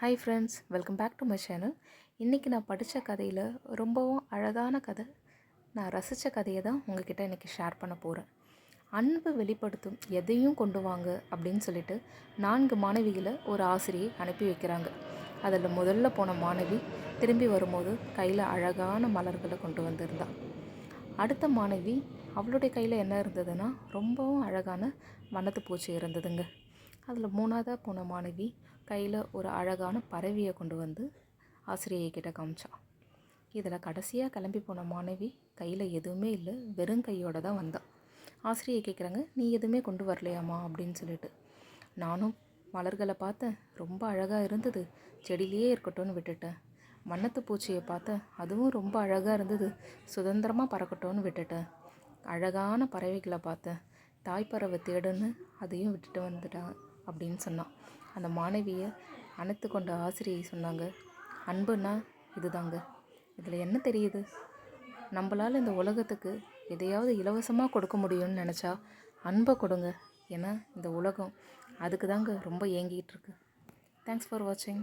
Hi friends welcome back to my channel இன்றைக்கி நான் படித்த கதையில் ரொம்பவும் அழகான கதை. நான் ரசித்த கதையை தான் உங்ககிட்ட இன்றைக்கி ஷேர் பண்ண போகிறேன் அன்பு வெளிப்படுத்தும் எதையும் கொண்டு வாங்க அப்படின்னு சொல்லிட்டு நான்கு மாணவிகளை ஒரு ஆசிரியை அனுப்பி வைக்கிறாங்க. அதில் முதல்ல போன மாணவி திரும்பி வரும்போது கையில் அழகான மலர்களை கொண்டு வந்திருந்தாள் அடுத்த மாணவி அவளுடைய கையில் என்ன இருந்ததுன்னா ரொம்பவும் அழகான வண்ணத்து பூச்சி இருந்ததுங்க. அதில் மூணாவதாக போன மாணவி கையில் ஒரு அழகான பறவையை கொண்டு வந்து ஆசிரியை கிட்ட காமிச்சா. இதில் கடைசியாக கிளம்பி போன மாணவி கையில் எதுவுமே இல்லை வெறும் கையோடு தான் வந்தாள் ஆசிரியை கேட்குறாங்க நீ எதுவுமே கொண்டு வரலையாம்மா? அப்படின்னு சொல்லிட்டு. நானும் மலர்களை பார்த்தேன் ரொம்ப அழகாக இருந்தது செடியிலேயே இருக்கட்டும்னு விட்டுட்டேன். வண்ணத்து பூச்சியை பார்த்தேன் அதுவும் ரொம்ப அழகாக இருந்தது சுதந்திரமாக பறக்கட்டும்னு விட்டுட்டேன். அழகான பறவைகளை பார்த்தேன் தாய்ப்பறவை தேடுன்னு அதையும் விட்டுட்டு வந்துட்டாங்க. அப்படின்னு சொன்னான். அந்த மாணவியை அணைத்து கொண்ட ஆசிரியை சொன்னாங்க அன்புன்னா இதுதாங்க. இதில் என்ன தெரியுது? நம்மளால் இந்த உலகத்துக்கு எதையாவது இலவசமாக கொடுக்க முடியும்னு நினச்சா அன்பை கொடுங்க. ஏன்னா இந்த உலகம் அதுக்கு தாங்க ரொம்ப ஏங்கிகிட்டு இருக்கு. தேங்க்ஸ் ஃபார் வாட்சிங்